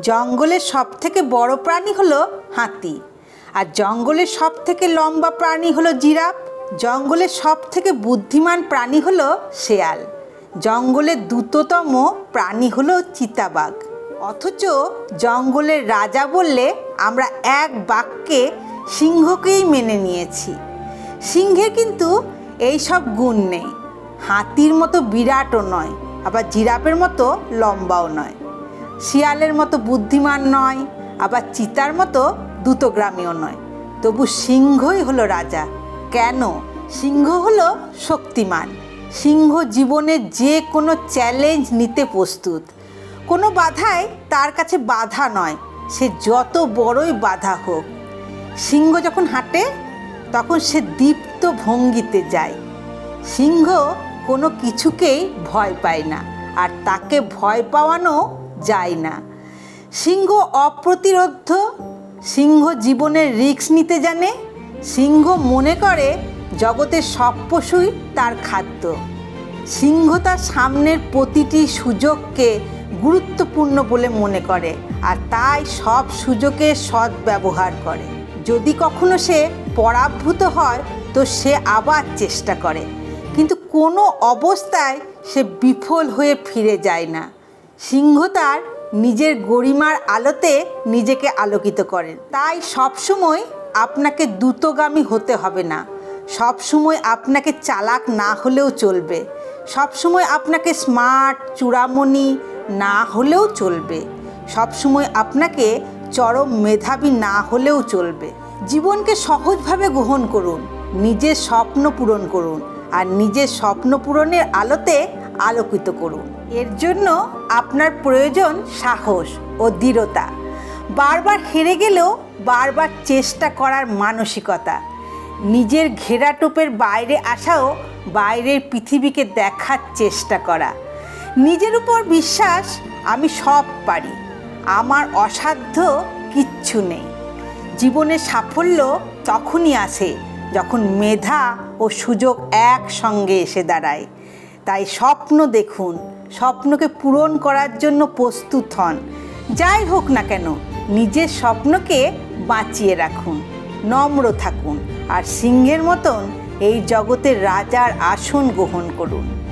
জঙ্গলের সব থেকে বড় প্রাণী হলো হাতি। আর জঙ্গলের সব থেকে লম্বা প্রাণী হলো জিরাফ। জঙ্গলের সব থেকে বুদ্ধিমান প্রাণী হলো শেয়াল। জঙ্গলের দ্রুততম প্রাণী হলো চিতাবাঘ। অথচ জঙ্গলের রাজা বললে, আমরা এক বাক্যে সিংহকেই মেনে নিয়েছি। সিংহের কিন্তু এই সব গুণ নেই। হাতির মতো বিরাটও নয়, আবার জিরাফের মতো লম্বাও নয়। শিয়ালের মতো বুদ্ধিমান নয়, আবার চিতার মতো দ্রুতগ্রামীও নয়। তবু সিংহই হলো রাজা। কেন? সিংহ হলো শক্তিমান। সিংহ জীবনে যে কোনো চ্যালেঞ্জ নিতে প্রস্তুত। কোনো বাধাই তার কাছে বাধা নয়, সে যত বড়ই বাধা হোক। সিংহ যখন হাঁটে, তখন সে দীপ্ত ভঙ্গিতে যায়। সিংহ কোনো কিছুকেই ভয় পায় না, আর তাকে ভয় পাওয়ানো যায় না। সিংহ অপ্রতিরোধ্য, সিংহ জীবনের রিস্ক নিতে জানে, সিংহ মনে করে জগতের সব পশুই তার খাদ্য। সিংহ তার সামনের প্রতিটি সুযোগকে গুরুত্বপূর্ণ বলে মনে করে আর তাই সব সুযোগের সৎ ব্যবহার করে। যদি কখনো সে পরাভূত হয়, তো সে আবার চেষ্টা করে। কিন্তু কোনো অবস্থায় সে বিফল হয়ে ফিরে যায় না। সিংহ তার নিজের গরিমার আলোতে নিজেকে আলোকিত করেন তাই সবসময় আপনাকে দ্রুতগামী হতে হবে না। সবসময় আপনাকে চালাক না হলেও চলবে। সবসময় আপনাকে স্মার্ট চূড়ামণি না হলেও চলবে। সবসময় আপনাকে চরম মেধাবী না হলেও চলবে। জীবনকে সহজভাবে গ্রহণ করুন, নিজের স্বপ্ন পূরণ করুন আর নিজের স্বপ্ন পূরণের আলোতে আলোকিত করুন। এর জন্য আপনার প্রয়োজন সাহস ও দৃঢ়তা। বারবার হেরে গেলেও বারবার চেষ্টা করার মানসিকতা। নিজের ঘেরাটোপের বাইরে আসাও বাইরের পৃথিবীকে দেখার চেষ্টা করা। নিজের উপর বিশ্বাস, আমি সব পারি। আমার অসাধ্য কিচ্ছু নেই। জীবনে সাফল্য তখনই আসে যখন মেধা ও সুযোগ একসঙ্গে এসে দাঁড়ায়। তাই স্বপ্ন দেখুন, স্বপ্নকে পূরণ করার জন্য প্রস্তুত হন। যাই হোক না কেন, নিজের স্বপ্নকে বাঁচিয়ে রাখুন, নম্র থাকুন, আর সিংহের মতন এই জগতের রাজার আসন গ্রহণ করুন।